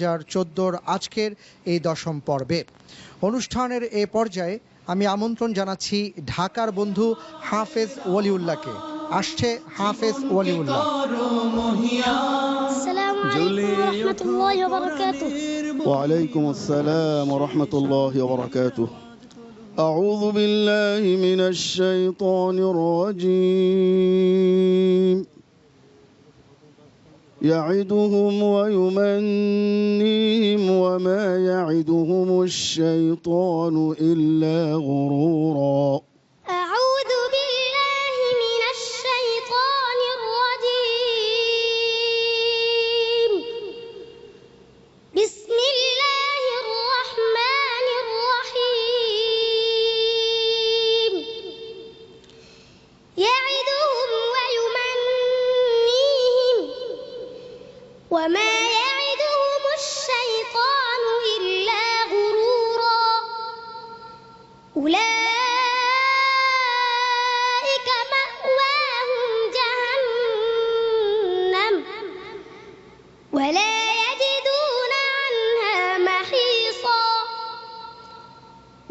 হাজার চোদ্দোর আজকের এই দশম পর্বে অনুষ্ঠানের এ পর্যায়ে আমি আমন্ত্রণ জানাচ্ছি ঢাকার বন্ধু হাফেজ ওয়ালিউল্লাহকে আসছে হাফেজ ওয়ালিউল্লাহ السلام عليكم ورحمة الله وبركاته وعليكم السلام ورحمة الله وبركاته أعوذ بالله من الشيطان الرجيم يعدهم ويمنيهم وما يعدهم الشيطان إلا غرورا.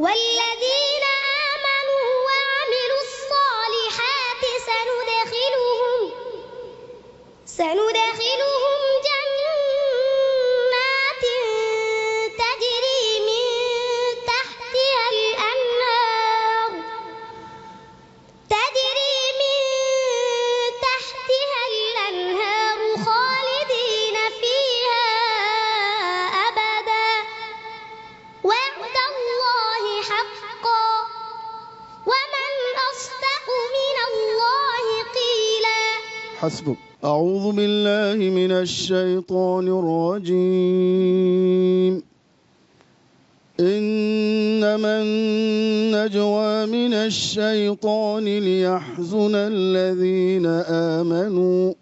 والذين حسبك أعوذ بالله من الشيطان الرجيم. إنما النجوى من الشيطان ليحزن الذين آمنوا.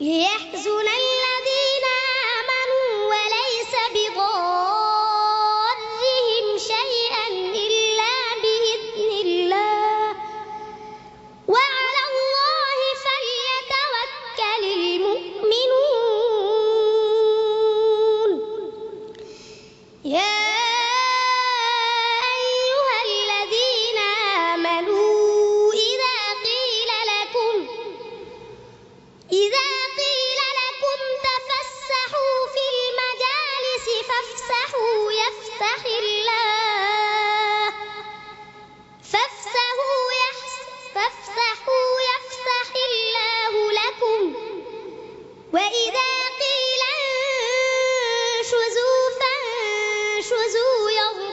ليحزن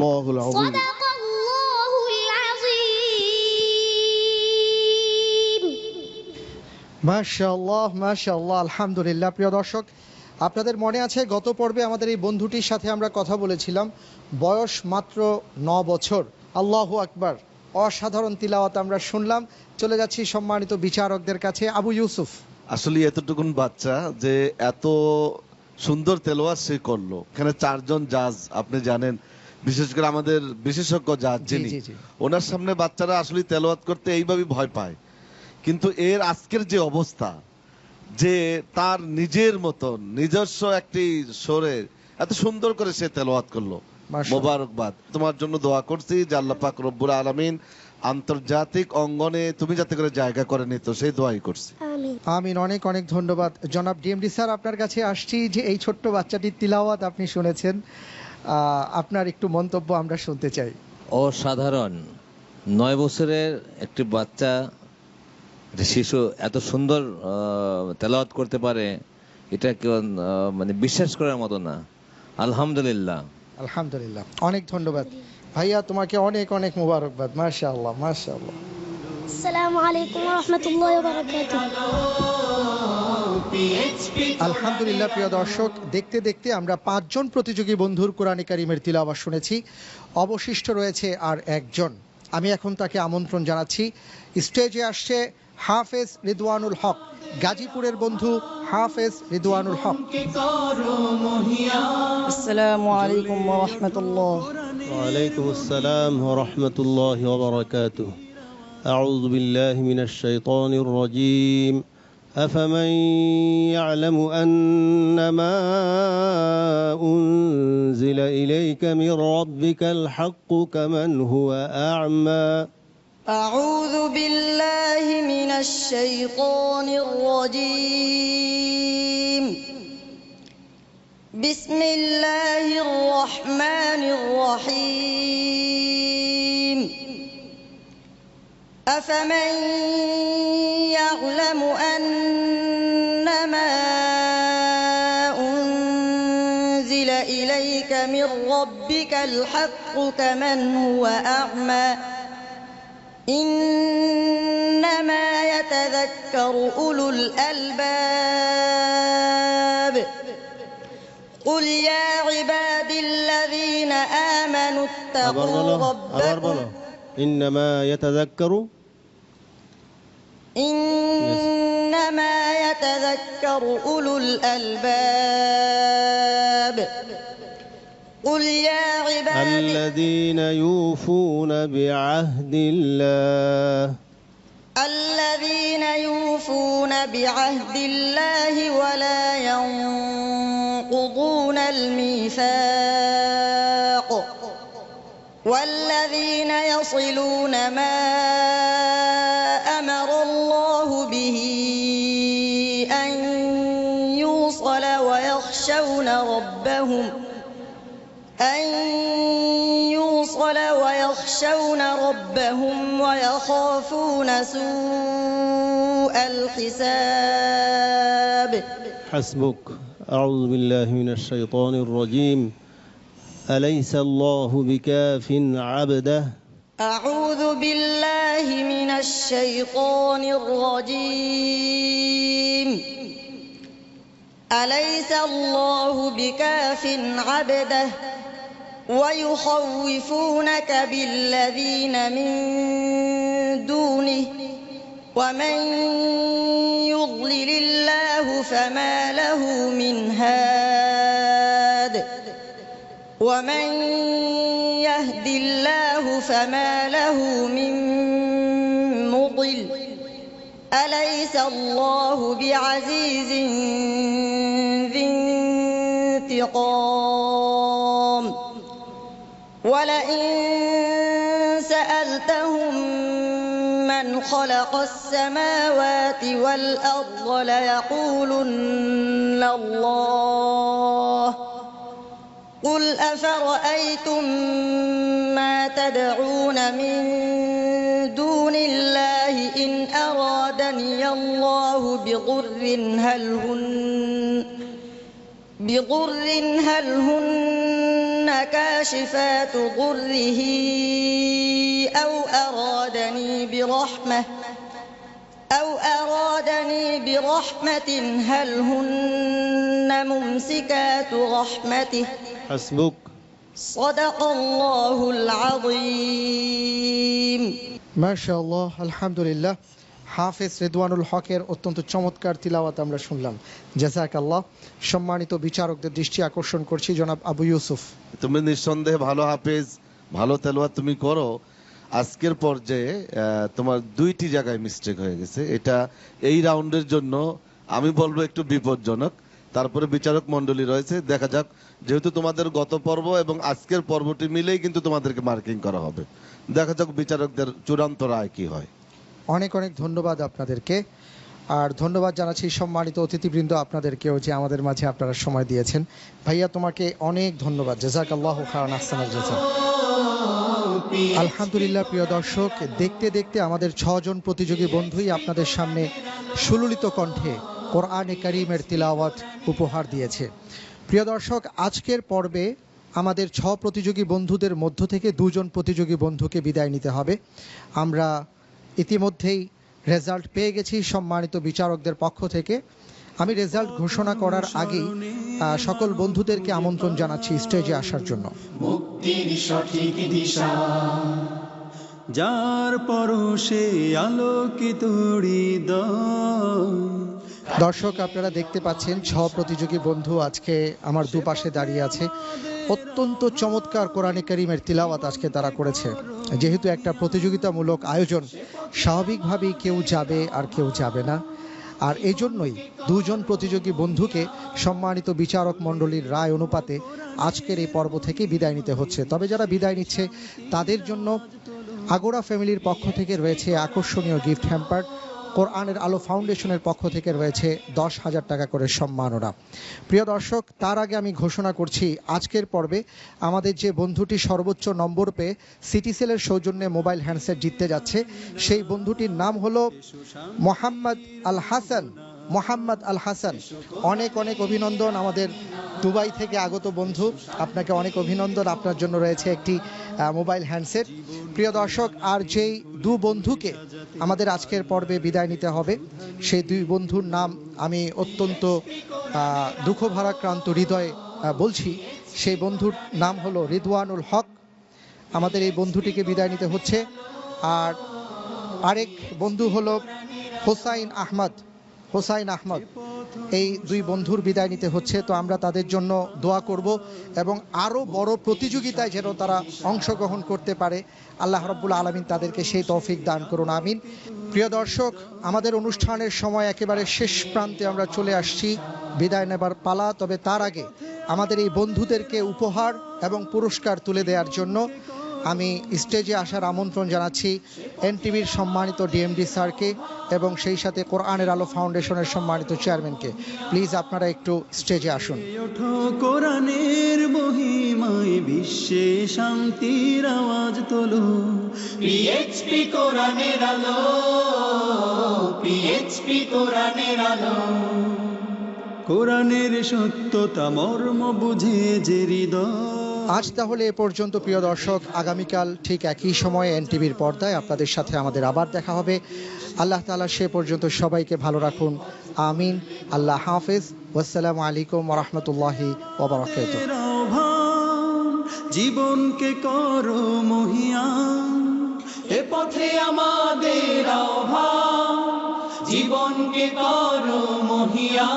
صدق الله العظيم صدق الله العظيم মাশাআল্লাহ মাশাআল্লাহ আলহামদুলিল্লাহ প্রিয় দর্শক আপনাদের মনে আছে গত পর্বে আমাদের এই বন্ধুটির সাথে আমরা কথা বলেছিলাম বয়স মাত্র ন বছর আল্লাহু আকবার অসাধারণ তিলাওয়াত আমরা শুনলাম চলে যাচ্ছি সম্মানিত বিচারকদের কাছে আবু ইউসুফ আসলে এতটুকুন বাচ্চা যে এত সুন্দর তেলোয়াত সে করলো এখানে চারজন জাজ আপনি জানেন বিশেষ করে আমাদের বিশেষজ্ঞ জি, যিনি। ওনার সামনে বাচ্চারা আসলে তেলোয়াত করতে এইভাবে ভয় পায়। কিন্তু এর আজকের যে অবস্থা যে তার নিজের মতন নিজস্ব একটি সরে এত সুন্দর করে সে তেলোয়াত করল। মোবারকবাদ। তোমার জন্য দোয়া করছি যে আল্লাহ পাক রব্বুল আলামিন আন্তর্জাতিক অঙ্গনে তুমি যাতে করে জায়গা করে নিত সেই দোয়াই করছি। আমিন। আমিন অনেক অনেক ধন্যবাদ। জনাব ডিএমডি স্যার আপনার কাছে আসছি যে এই ছোট্ট বাচ্চাটির তিলাওয়াত আপনি শুনেছেন। আপনার একটু মন্তব্য আমরা শুনতে চাই। অসাধারণ। নয় বছরের একটি বাচ্চা শিশু এত সুন্দর তেলাওয়াত করতে পারে এটা কেউ মানে বিশ্বাস করার মতো না। আলহামদুলিল্লাহ। আলহামদুলিল্লাহ। অনেক ধন্যবাদ। ভাইয়া তোমাকে অনেক অনেক মুবারকবাদ। মার্শাল্লাহ মার্শাল্লাহ আসসালামু আলাইকুম ওয়া রাহমাতুল্লাহি ওয়া বারাকাতুহু। আলহামদুলিল্লাহ প্রিয় দর্শক দেখতে দেখতে আমরা পাঁচজন প্রতিযোগী বন্ধুর কোরআনী কারিমের তিলাবাস শুনেছি। অবশিষ্ট রয়েছে আর একজন। আমি এখন তাকে আমন্ত্রণ জানাচ্ছি। স্টেজে আসছে হাফেজ রিদওয়ানুল হক গাজীপুরের বন্ধু হাফেজ রিদওয়ানুল হক। আসসালামু আলাইকুম ওয়া রাহমাতুল্লাহ। ওয়া আলাইকুম আসসালাম ওয়া রাহমাতুল্লাহি ওয়া বারাকাতুহু। আউযু বিল্লাহি মিনাশ শাইতানির রাজীম। أفمن يعلم أن ما أنزل إليك من ربك الحق كمن هو أعمى؟ أعوذ بالله من الشيطان الرجيم. بسم الله الرحمن الرحيم. أفمن يعلم أنما من ربك الحق كمن هو أعمى. إنما يتذكر أولو الألباب. قل يا عبادي الذين آمنوا اتقوا ربكم. إنما يتذكر إنما يتذكر أولو الألباب. قل يا عبادي الذين يوفون بعهد الله الذين يوفون بعهد الله ولا ينقضون الميثاق والذين يصلون ما أمر الله به أن يوصل ويخشون ربهم أن يوصل ويخشون ربهم ويخافون سوء الحساب. حسبك. أعوذ بالله من الشيطان الرجيم. أليس الله بكاف عبده؟ أعوذ بالله من الشيطان الرجيم. أليس الله بكاف عبده؟ ويخوفونك بالذين من دونه ومن يضلل الله فما له من هاد ومن يهد الله فما له من مضل أليس الله بعزيز ذي انتقام ولئن سألتهم من خلق السماوات والأرض ليقولن الله. قل أفرأيتم ما تدعون من دون الله إن أرادني الله بضر هل هن بضر هل هن كاشفات ضره أو أرادني برحمة أو أرادني برحمة هل هن ممسكات رحمته؟ حسبك. صدق الله العظيم. ما شاء الله الحمد لله. হাফেজ রেদওয়ানুল হকের অত্যন্ত চমৎকার তিলাওয়াত আমরা শুনলাম। জাজাক আল্লাহ সম্মানিত বিচারকদের দৃষ্টি আকর্ষণ করছি, জনাব আবু ইউসুফ। তুমি নিঃসন্দেহে ভালো হাফেজ, ভালো তেলোয়াত তুমি করো। আজকের পর্যায়ে তোমার দুইটি জায়গায় মিস্টেক হয়ে গেছে। এটা এই রাউন্ডের জন্য আমি বলব একটু বিপজ্জনক। তারপরে বিচারক মন্ডলী রয়েছে, দেখা যাক। যেহেতু তোমাদের গত পর্ব এবং আজকের পর্বটি মিলেই কিন্তু তোমাদেরকে মার্কিং করা হবে। দেখা যাক বিচারকদের চূড়ান্ত রায় কি হয়। অনেক অনেক ধন্যবাদ আপনাদেরকে। আর ধন্যবাদ জানাচ্ছি সম্মানিত অতিথিবৃন্দ আপনাদেরকেও যে আমাদের মাঝে আপনারা সময় দিয়েছেন। ভাইয়া, তোমাকে অনেক ধন্যবাদ। জাজাক আল্লাহ খান আহসানাল জাজা আলহামদুলিল্লাহ, প্রিয় দর্শক, দেখতে দেখতে আমাদের ছজন প্রতিযোগী বন্ধুই আপনাদের সামনে সুললিত কণ্ঠে কোরআনে করিমের তিলাওয়াত উপহার দিয়েছে। প্রিয় দর্শক, আজকের পর্বে আমাদের ছ প্রতিযোগী বন্ধুদের মধ্য থেকে দুজন প্রতিযোগী বন্ধুকে বিদায় নিতে হবে। আমরা ইতিমধ্যেই রেজাল্ট পেয়ে গেছি সম্মানিত বিচারকদের পক্ষ থেকে। আমি রেজাল্ট ঘোষণা করার আগেই সকল বন্ধুদেরকে আমন্ত্রণ জানাচ্ছি স্টেজে আসার জন্য। মুক্তির সঠিক দিশা যার পরশে আলোকিত দর্শক আপনারা দেখতে পাচ্ছেন ছ প্রতিযোগী বন্ধু আজকে আমার দুপাশে দাঁড়িয়ে আছে। অত্যন্ত চমৎকার কোরআনে করিমের তিলাওয়াত আজকে তারা করেছে। যেহেতু একটা প্রতিযোগিতামূলক আয়োজন, স্বাভাবিকভাবেই কেউ যাবে আর কেউ যাবে না। আর এই জন্যই দুজন প্রতিযোগী বন্ধুকে সম্মানিত বিচারক মণ্ডলীর রায় অনুপাতে আজকের এই পর্ব থেকে বিদায় নিতে হচ্ছে। তবে যারা বিদায় নিচ্ছে, তাদের জন্য আগোরা ফ্যামিলির পক্ষ থেকে রয়েছে আকর্ষণীয় গিফট হ্যাম্পার কোরআনের আলো ফাউন্ডেশনের পক্ষ থেকে রয়েছে দশ হাজার টাকা করে সম্মাননা প্রিয় দর্শক, তার আগে আমি ঘোষণা করছি, আজকের পর্বে আমাদের যে বন্ধুটি সর্বোচ্চ নম্বর পেয়ে সিটিসেলের সৌজন্যে মোবাইল হ্যান্ডসেট জিততে যাচ্ছে, সেই বন্ধুটির নাম হলো মোহাম্মদ আল হাসান। মোহাম্মদ আল হাসান, অনেক অনেক অভিনন্দন আমাদের দুবাই থেকে আগত বন্ধু। আপনাকে অনেক অভিনন্দন, আপনার জন্য রয়েছে একটি মোবাইল হ্যান্ডসেট। প্রিয় দর্শক আর যেই দু বন্ধুকে আমাদের আজকের পর্বে বিদায় নিতে হবে সেই দুই বন্ধুর নাম আমি অত্যন্ত আহ, দুঃখ ভারাক্রান্ত হৃদয়ে বলছি। সেই বন্ধুর নাম হলো রিদওয়ানুল হক। আমাদের এই বন্ধুটিকে বিদায় নিতে হচ্ছে। আর আরেক বন্ধু হলো হোসাইন আহমদ। হোসাইন আহমদ, এই দুই বন্ধুর বিদায় নিতে হচ্ছে। তো আমরা তাদের জন্য দোয়া করব এবং আরও বড় প্রতিযোগিতায় যেন তারা অংশগ্রহণ করতে পারে। আল্লাহ রব্বুল আলমিন তাদেরকে সেই তৌফিক দান করুন, আমিন। প্রিয় দর্শক, আমাদের অনুষ্ঠানের সময় একেবারে শেষ প্রান্তে আমরা চলে আসছি। বিদায় নেবার পালা, তবে তার আগে আমাদের এই বন্ধুদেরকে উপহার এবং পুরস্কার তুলে দেওয়ার জন্য আমি স্টেজে আসার আমন্ত্রণ জানাচ্ছি এনটিভির সম্মানিত ডিএমডি স্যারকে এবং সেই সাথে কোরআনের আলো ফাউন্ডেশনের সম্মানিত চেয়ারম্যানকে। প্লিজ আপনারা একটু স্টেজে আসুন। কোরআনের মহিমায় বিশ্বে শান্তির আওয়াজ তোলো। পিএইচপি কোরআনের আলো পিএইচপি কোরআনের আলো। কোরআনের সত্যতা মর্ম বুঝে যে হৃদয়। আজ তাহলে এ পর্যন্ত, প্রিয় দর্শক, আগামীকাল ঠিক একই সময়ে এনটিভির পর্দায় আপনাদের সাথে আমাদের আবার দেখা হবে। আল্লাহ তালা সে পর্যন্ত সবাইকে ভালো রাখুন। আমিন। আল্লাহ হাফেজ। ওয়াসসালামু আলাইকুম ওরহমতুল্লাহি ওবরাকাতুহ জীবনকে করো এ পথে আমাদের আহ্বান, জীবনকে করো মহিয়ান